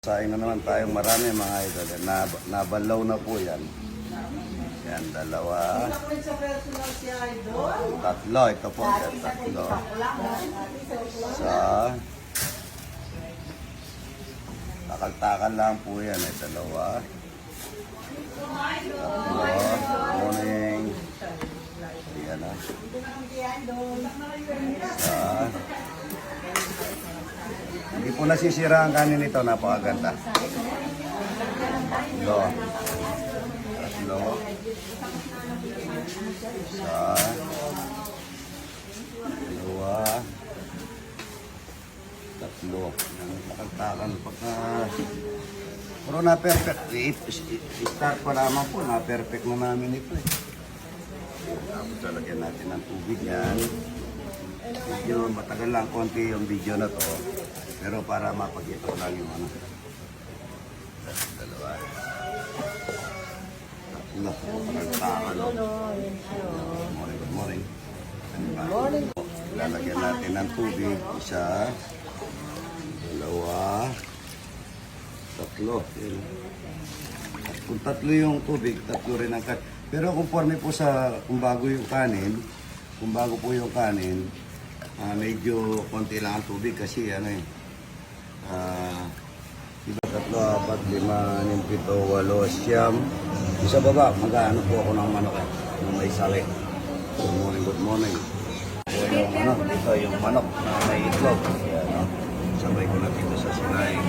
Sayang na naman tayong marami mga idol. Na, nabalaw na po yan. Yan, dalawa. Tatlo. Ito po. Yan, tatlo. Sa... Takal-takal lang po yan. Eh, dalawa. Tatlo. Morning. Yan ah. Sa... Po nasisira ang kanin nito. Napakaganda. Tatlo. Tatlo. Isa. Dalawa. Tatlo. Yan, Makagtakan pagka... Pero na-perfect. I-start pa naman po. Na-perfect na namin ito eh. Tapos lalagyan natin ng tubig yan. Medyo matagal lang konti yung video na to. Pero para mapagkita ko lang yung ano. Dalawa. Tatlo. Makagtakan. Morning, good morning. Morning. Lalagyan natin ng tubig. Isa, dalawa, tatlo. Yun. Kung tatlo yung tubig, tatlo rin ang kanin. Pero conforme po sa kung bago yung kanin, kung bago po yung kanin, ah, medyo konti lang ang tubig kasi ano eh. Ah, Iba tatlo, apat, lima, anim, pito, walo, siyam. Isa baba, mag-ano po ako ng manok eh, ng may sali. Good morning, good morning. Po yung ano, ito yung manok na may itlog. Yan, no? Sabay ko na dito sa sinaing.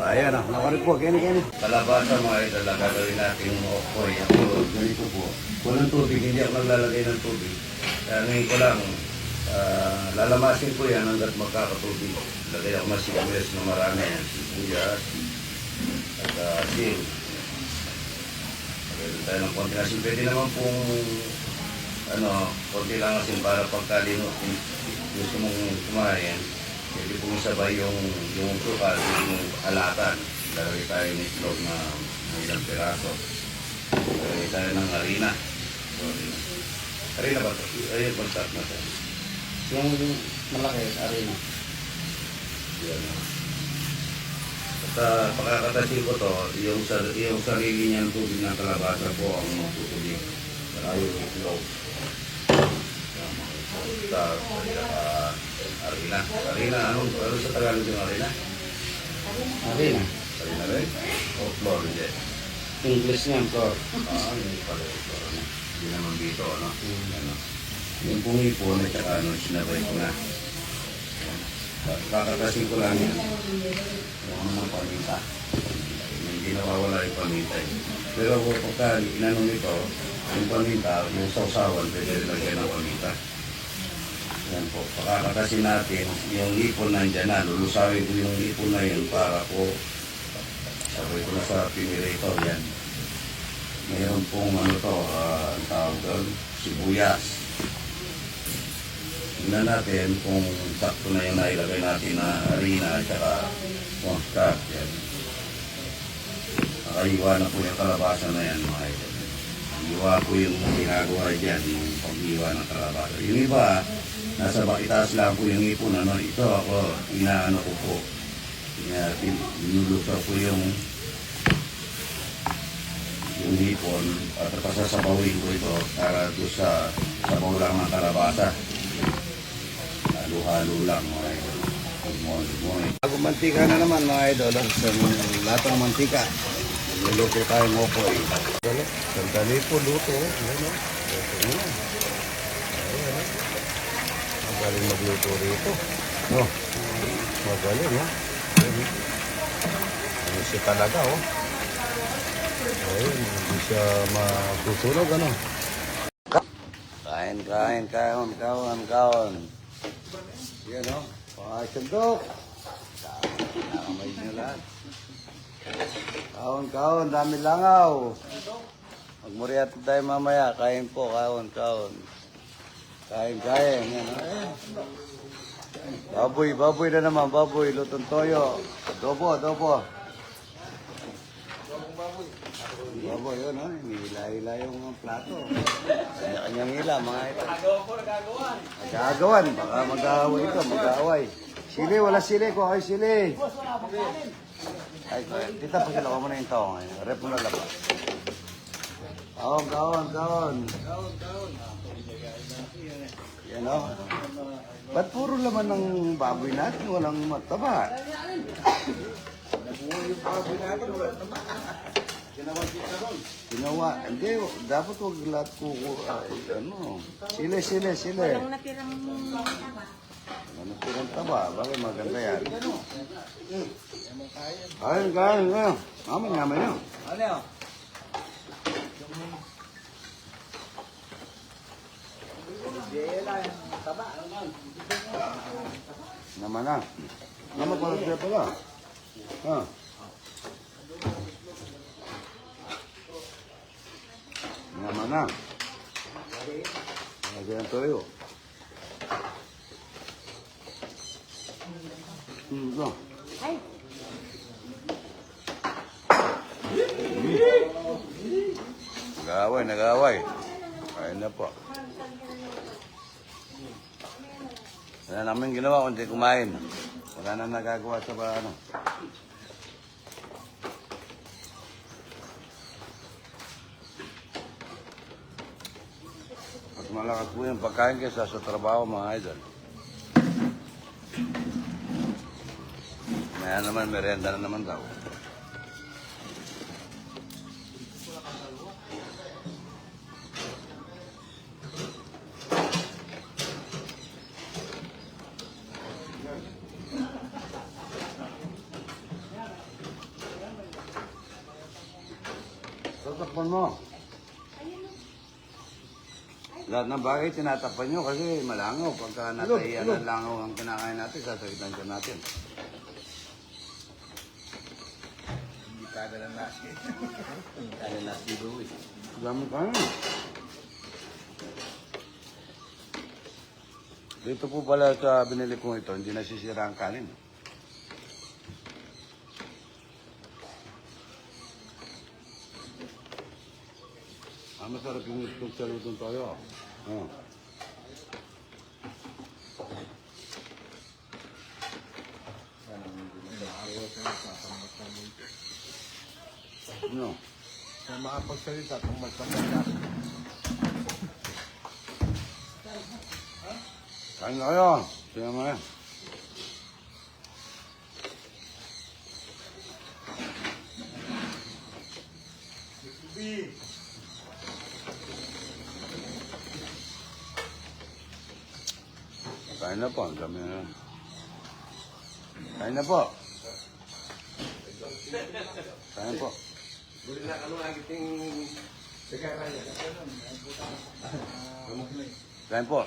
Ayan na, nakarit po, kini kini. Kalabasa mga idol, gagawin natin yung okoy. Ako, ganito po. Walang tubig, hindi ako naglalagay ng tubig. Kaya ngayon ko lang, ah, lalamasin ko yan hanggat magkakatubig. Lagay ako ng sibuyas na marami. Sibuyas, at uh, asin. Lagay tayo ng konti asin. Pwede naman pong, ano, konti lang asin para pagkalino, gusto mong kumain, Pwede pong sabay yung, yung sukal, yung alatan. Lalagay tayo ng itlog na ng ilang piraso. Lalagay tayo ng harina. Harina. Ba ito? Ayun, bag-start na ito. Yung malaki, arena. Yan. At uh, pakakatasin ko to, yung, sa, yung sarili niyang tubig ng kalabasa po ang magtutubig. Saka yung mga star, uh, harina. Harina, ano, ano sa Tagalog yung harina? Arena. Harina rin? O floor, hindi. English niyan, Flor. Ah, hindi pala ito. Ano? Hindi naman dito, ano? ano? Yung pumipon at saka ano, sinabay ko na. Kakatasin ko lang yan. Yung ng paminta. Hindi nawawala yung paminta. eh. Pero kung pagka inanong ito, yung paminta, yung sausawan, pwede rin lagyan ng paminta. Yan po. Pakakatasin natin yung ipon nandyan na. Lulusawin ko yung ipon na yun para po sabay ko na sa pinirator yan. Mayroon pong ano to, ah, ang tawag doon, sibuyas. Tingnan natin kung sakto na yung nailagay natin na harina at saka mustard. Yan. Nakaiwa na po yung kalabasa na yan mga idol. Iwa po yung ginagawa dyan, yung pag-iwa ng kalabasa. Yung iba, nasa bakitaas lang po yung ipon. Ano, ito ako, inaano ko po. Binuluto po yung yung hipon at pasasabawin ko ito para doon sa sabaw lang ng kalabasa. Halo-halo lang mga idol. Good morning, good morning. Bago mantika na naman mga idol, sa lahat ng mantika. Niluto tayong okoy. Dali, sandali po luto. Ayan o. Luto na. Ayan o. Magaling magluto rito. No. Magaling ha. O. Ano siya talaga oh. Ayun, hindi siya matutunog, ano? Kain, kain, kain, kawan, kawan. Yan, no? Pakasundok. Nakamay niyo lahat. Kawan, kawan, dami langaw. Magmuriat tayo mamaya. Kain po, kawan, kawan. Kain, kain. Yan, no? Baboy, baboy na naman, baboy, lutong toyo. Adobo, adobo. Baboy, yun, no? Hila-hila yung mga plato. Kanya-kanyang hila, mga ito. Nagagawan. Nagagawan. Baka mag-aaway ito, mag-aaway. Sili, wala sili ko. Ay, sili. Ay, tita, pagkalawa mo na yung tao ngayon. Rep mo na labas. Kaon, kaon, kaon. Yan o. Ba't puro laman ng baboy natin? Walang mataba. Ginawa. Hindi, dapat wag lahat kuko. Ay, ano. Sili, sili, sili. Walang natirang Ano tirang taba? Bakit maganda yan? Ayun, kain, kain. Amin, naman yun. Ano yun? Naman na. Naman pala pala. Ha? Naman na. Lagyan ang toyo. Hmm, ito. Nag-aaway, nag-aaway. Kain na po. Wala namin ginawa kundi kumain. Wala na nagagawa sa ano. Malakas po yung pagkain kaysa sa trabaho mga idol. Maya naman, merenda na naman daw. Tatakpan mo. Lahat ng bagay tinatapan nyo kasi malangaw. Pagka natahiyan ng langaw ang kinakain natin, sasagitan ka natin. Hindi taga ng nasi. Hindi taga ng nasi eh. Dami ka na. Dito po pala sa binili kong ito, hindi nasisira ang kanin. Masarap yung itong salutong toyo. Ah. Ano? Sa makapagsalita, kung ka. Kain na kayo. Tingnan mo yan. Kain na po. Ang dami na. Kain na po. Kain po. Kain po.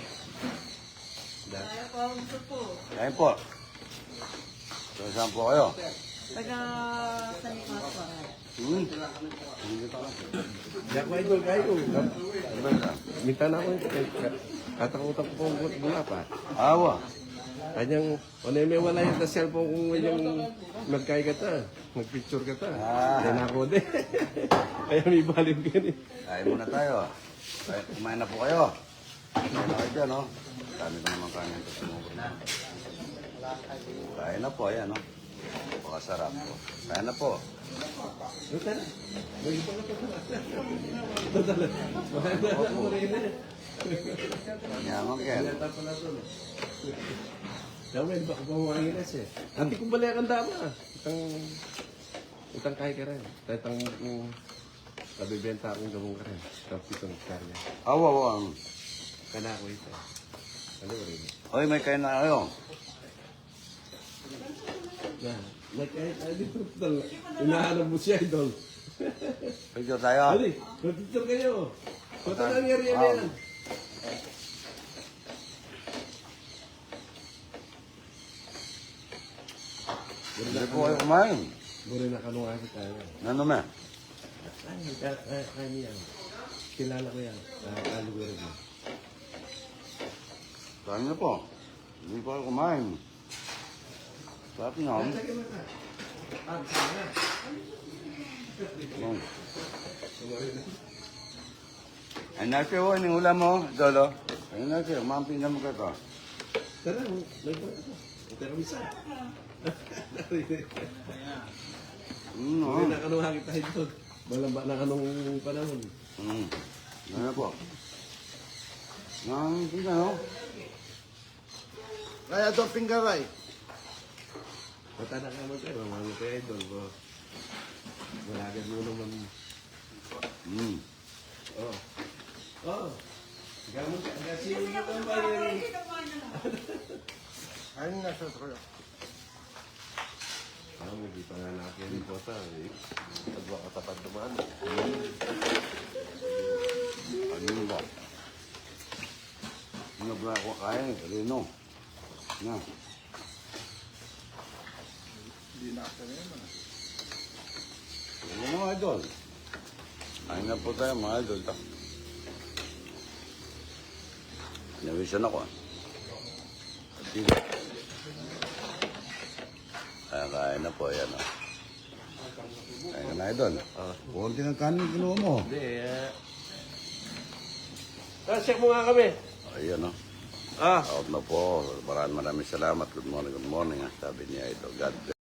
Kaya po ang supo. Kain po. So, saan po kayo? Taga San. Hmm? Pa lang. Yak ko idol kayo. Ano? Minta na ako. Katakutan ko pong mula pa. Awa. Kanyang, ano may wala yung sa cellphone kung yung magkay ka ta. Magpicture ka ta. Ah. Yan ako din. Kaya may baliw ka ni. Kain muna tayo. Kain, kumain na po kayo. Kain na kayo dyan, no? Dami ko naman kanin ito sumubok na. Kain na po, ayan, no? Pakasarap po. Kain na po. Ito na. May iba na. Mahal mo rin eh. Yaman, Ken. Yata pala ito. Dami, baka pamangin na siya. Ati kong balik ang dama. Itang, itang kaya ka rin. Itang, nabibenta akong gamong ka rin. Tapos itong karya. Awa, awa. Kana ko ito. Ano ba rin? Hoy, may kain na kayo. Na, like, ay, ay, dito tal. Hinahanap mo siya, idol. Picture tayo. Ali, mag-picture kayo. Kung ano nangyari yan yan. Hindi po kayo kumain. Buri na kanunga sa tayo. Ano me? Ay, ay, ay, yan. Kilala ko yan. Uh, Aluguero mo. Kain na po. Hindi po kayo kumain. Sarap na. Lagyan mo ka. Ah, sige na. Yan. Ay, nasi ho, yung ulam mo, Dolo. Ay, nasi, umamping na mo ka to. Tara, may ba ito? Pero misa. Mm, Hindi oh. na kanuha kita ito. Malamba na kanong panahon. Mm. Ano po? Nang, ano? Kaya ito pinggaray. Matanda ka mo tayo, mga tayo idol. Bo. Malagan mo naman. Mm. Oh. Oh. Gamon ka. Kasi yung ang bayan. Ayun na sa truyo. Ah, hindi pa nga nakinig po ta. Eh. Pagwa ka tapad dumaan. Ano ba? Ano ba ako kaya? Reno. Na. Hindi na ako na yun. Ano mga idol? Ayun na po tayo mga idol. Ta. Nawisan ako. ah. Sige. Kaya kain na po. Ayan o. Kain ka na idol. Ah. Kunti ng kanin kinuha mo. Hindi, eh. Ah, check mo nga kami. Ayan o. Ah. Out na po. Maraming maraming salamat. Good morning, good morning. ah. Sabi niya ito. God bless.